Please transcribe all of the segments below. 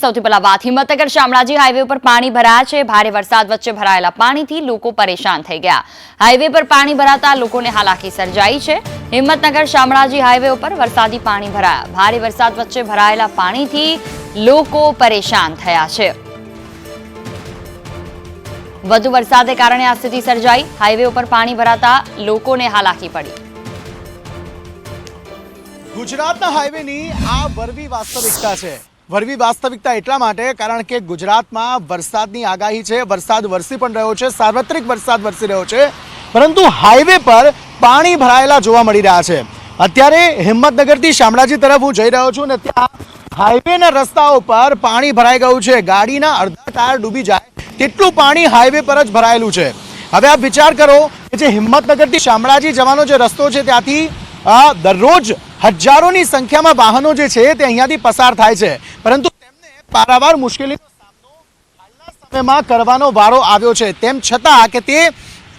સૌથી પહેલા વાત હિંમતનગર શામળાજી હાઈવે ઉપર પાણી ભરાયા છે. ભારે વરસાદ વચ્ચે ભરાયેલા પાણીથી લોકો પરેશાન થઈ ગયા. હાઈવે પર પાણી ભરાતા લોકોને હાલાકી સર્જાઈ છે. હિંમતનગર શામળાજી હાઈવે ઉપર વરસાદી પાણી ભરાયા. ભારે વરસાદ વચ્ચે ભરાયેલા પાણીથી લોકો પરેશાન થયા છે. વધુ વરસાદને કારણે આ સ્થિતિ સર્જાઈ. હાઈવે ઉપર પાણી ભરાતા લોકોને હાલાકી પડી. ગુજરાતના હાઈવેની આ વરવી વાસ્તવિકતા છે. વરવી વાસ્તવિકતા એટલા માટે કારણ કે ગુજરાતમાં વરસાદની આગાહી છે, વરસાદ વરસી પણ રહ્યો છે, સાર્વત્રિક વરસાદ વરસી રહ્યો છે, પરંતુ હાઈવે પર પાણી ભરાયેલા જોવા મળી રહ્યા છે. અત્યારે હિંમતનગરથી શામળાજી તરફ હું જઈ રહ્યો છું ને ત્યાં હાઈવેના રસ્તાઓ પર પાણી ભરાઈ ગયું છે. ગાડીના અડધા ટાયર ડૂબી જાય, તેટલું પાણી હાઈવે પર જ ભરાયેલું છે. હવે આપ વિચાર કરો કે જે હિંમતનગરથી શામળાજી જવાનો જે રસ્તો છે, ત્યાંથી દરરોજ હજારોની સંખ્યામાં વાહનો જે છે તે અહીંયાથી પસાર થાય છે. પરંતુ તેમને પારાવાર મુશ્કેલીનો સામનો હાલના સમયમાં કરવાનો વારો આવ્યો છે. તેમ છતાં કે તે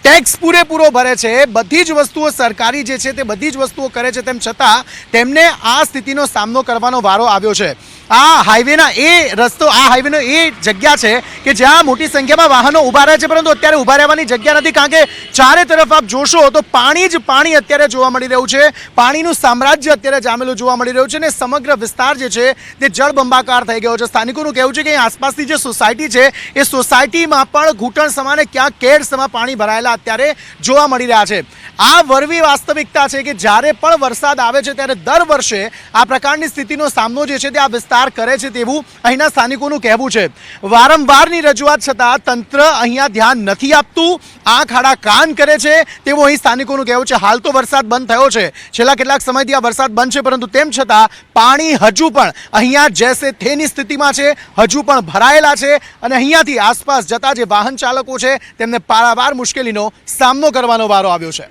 ટેક્સ પૂરેપૂરો ભરે છે, બધી જ વસ્તુઓ સરકારી જે છે તે બધી જ વસ્તુઓ કરે છે, તેમ છતાં તેમને આ સ્થિતિનો સામનો કરવાનો વારો આવ્યો છે. આ હાઈવેના એ રસ્તો, આ હાઈવેનો એ જગ્યા છે કે જ્યાં મોટી સંખ્યામાં વાહનો ઊભા રહે છે, પરંતુ અત્યારે ઊભા રહેવાની જગ્યા નથી, કારણ કે ચારે તરફ આપ જોશો તો પાણી જ પાણી અત્યારે જોવા મળી રહ્યું છે. પાણીનું સામ્રાજ્ય અત્યારે જામેલું જોવા મળી રહ્યું છે અને સમગ્ર વિસ્તાર જે છે તે જળબંબાકાર થઈ ગયો છે. સ્થાનિકોનું કહેવું છે કે આસપાસની જે સોસાયટી છે, એ સોસાયટીમાં પણ ઘૂંટણ સમાને ક્યાંક કેડ સમા પાણી ભરાયેલા અત્યારે જોવા મળી રહ્યા છે. આ વરવી વાસ્તવિકતા છે કે જ્યારે પણ વરસાદ આવે છે, ત્યારે દર વર્ષે આ પ્રકારની સ્થિતિનો સામનો જે છે તે આ વિસ્તાર કરે છે તેવું અહીંના સ્થાનિકોનું કહેવું છે. વારંવારની રજૂઆત છતાં તંત્ર અહીંયા ધ્યાન નથી આપતું. આંખ આડા કાન કરે છે તેવું અહીં સ્થાનિકોનું કહેવું છે. હાલ તો વરસાદ બંધ થયો છે. છેલ્લા કેટલાક સમયથી આ વરસાદ બંધ છે, પરંતુ તેમ છતાં પાણી હજુ પણ અહીંયા જેસે થેની સ્થિતિમાં છે. હજુ પણ ભરાયેલા છે અને અહીંયાથી આસપાસ જતા જે વાહન ચાલકો છે તેમને પારાવાર મુશ્કેલીનો સામનો કરવાનો વારો આવ્યો છે.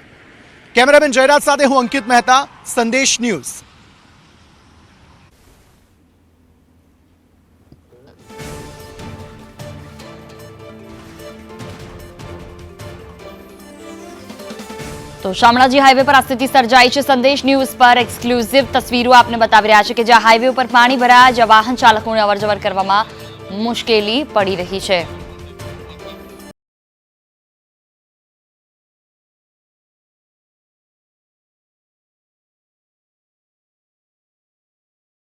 કેમેરામેન જયરાજ સાથે હું અંકિત મહેતા, સંદેશ ન્યૂઝ. તો શામળાજી હાઈવે પર આ સ્થિતિ સર્જાઈ છે. સંદેશ ન્યૂઝ પર એક્સક્લુઝિવ તસવીરો આપને બતાવી રહ્યા છે કે જ્યાં હાઈવે ઉપર પાણી ભરાયા જ્યાં વાહન ચાલકોને અવરજવર કરવામાં મુશ્કેલી પડી રહી છે.